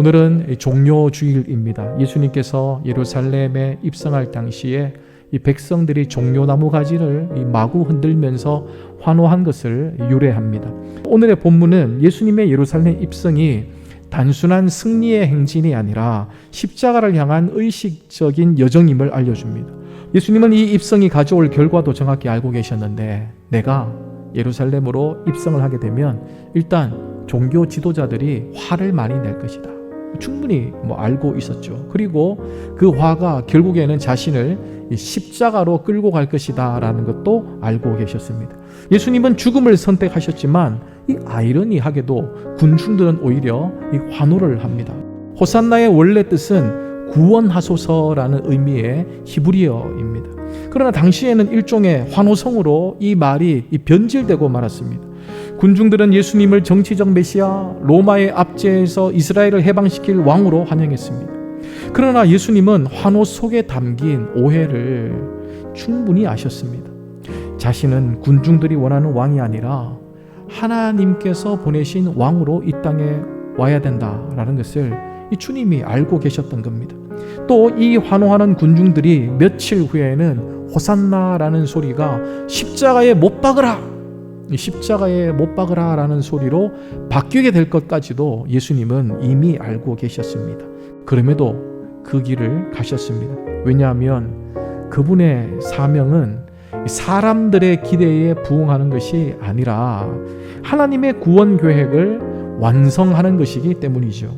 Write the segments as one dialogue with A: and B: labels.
A: 오늘은 종료 주일입니다. 예수님께서 예루살렘에 입성할 당시에 이 백성들이 종려나무 가지를 이 마구 흔들면서 환호한 것을 유래합니다. 오늘의 본문은 예수님의 예루살렘 입성이 단순한 승리의 행진이 아니라 십자가를 향한 의식적인 여정임을 알려줍니다. 예수님은 이 입성이 가져올 결과도 정확히 알고 계셨는데 내가 예루살렘으로 입성을 하게 되면 일단 종교 지도자들이 화를 많이 낼 것이다. 충분히 뭐 알고 있었죠. 그리고 그 화가 결국에는 자신을 이 십자가로 끌고 갈 것이다라는 것도 알고 계셨습니다. 예수님은 죽음을 선택하셨지만 이 아이러니하게도 군중들은 오히려 이 환호를 합니다. 호산나의 원래 뜻은 구원하소서라는 의미의 히브리어입니다. 그러나 당시에는 일종의 환호성으로 이 말이 이 변질되고 말았습니다. 군중들은 예수님을 정치적 메시아 로마의 압제에서 이스라엘을 해방시킬 왕으로 환영했습니다. 그러나 예수님은 환호 속에 담긴 오해를 충분히 아셨습니다. 자신은 군중들이 원하는 왕이 아니라 하나님께서 보내신 왕으로 이 땅에 와야 된다라는 것을 이 주님이 알고 계셨던 겁니다. 또 이 환호하는 군중들이 며칠 후에는 호산나라는 소리가 십자가에 못 박으라 이 십자가에 못 박으라라는 소리로 바뀌게 될 것까지도 예수님은 이미 알고 계셨습니다. 그럼에도 그 길을 가셨습니다. 왜냐하면 그분의 사명은 사람들의 기대에 부응하는 것이 아니라 하나님의 구원 계획을 완성하는 것이기 때문이죠.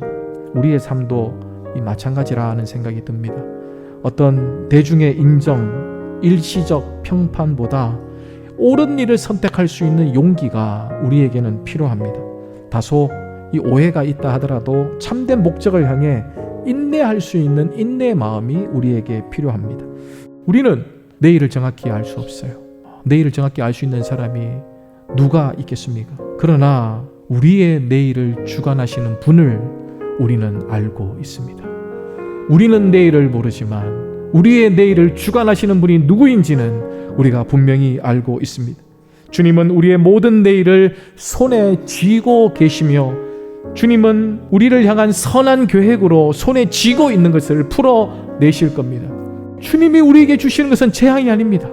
A: 우리의 삶도 이 마찬가지라는 생각이 듭니다. 어떤 대중의 인정, 일시적 평판보다 옳은 일을 선택할 수 있는 용기가 우리에게는 필요합니다. 다소 이 오해가 있다 하더라도 참된 목적을 향해 인내할 수 있는 인내의 마음이 우리에게 필요합니다. 우리는 내일을 정확히 알 수 없어요. 내일을 정확히 알 수 있는 사람이 누가 있겠습니까? 그러나 우리의 내일을 주관하시는 분을 우리는 알고 있습니다. 우리는 내일을 모르지만 우리의 내일을 주관하시는 분이 누구인지는 우리가 분명히 알고 있습니다. 주님은 우리의 모든 내일을 손에 쥐고 계시며 주님은 우리를 향한 선한 계획으로 손에 쥐고 있는 것을 풀어내실 겁니다. 주님이 우리에게 주시는 것은 재앙이 아닙니다.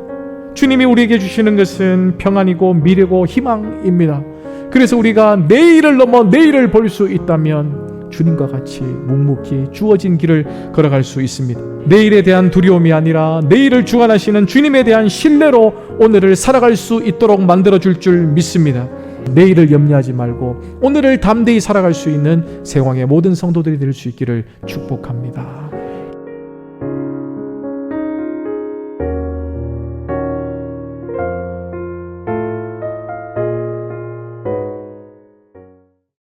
A: 주님이 우리에게 주시는 것은 평안이고 미래고 희망입니다. 그래서 우리가 내일을 넘어 내일을 볼 수 있다면 주님과 같이 묵묵히 주어진 길을 걸어갈 수 있습니다. 내일에 대한 두려움이 아니라 내일을 주관하시는 주님에 대한 신뢰로 오늘을 살아갈 수 있도록 만들어 줄 줄 믿습니다. 내일을 염려하지 말고 오늘을 담대히 살아갈 수 있는 세왕의 모든 성도들이 될 수 있기를 축복합니다.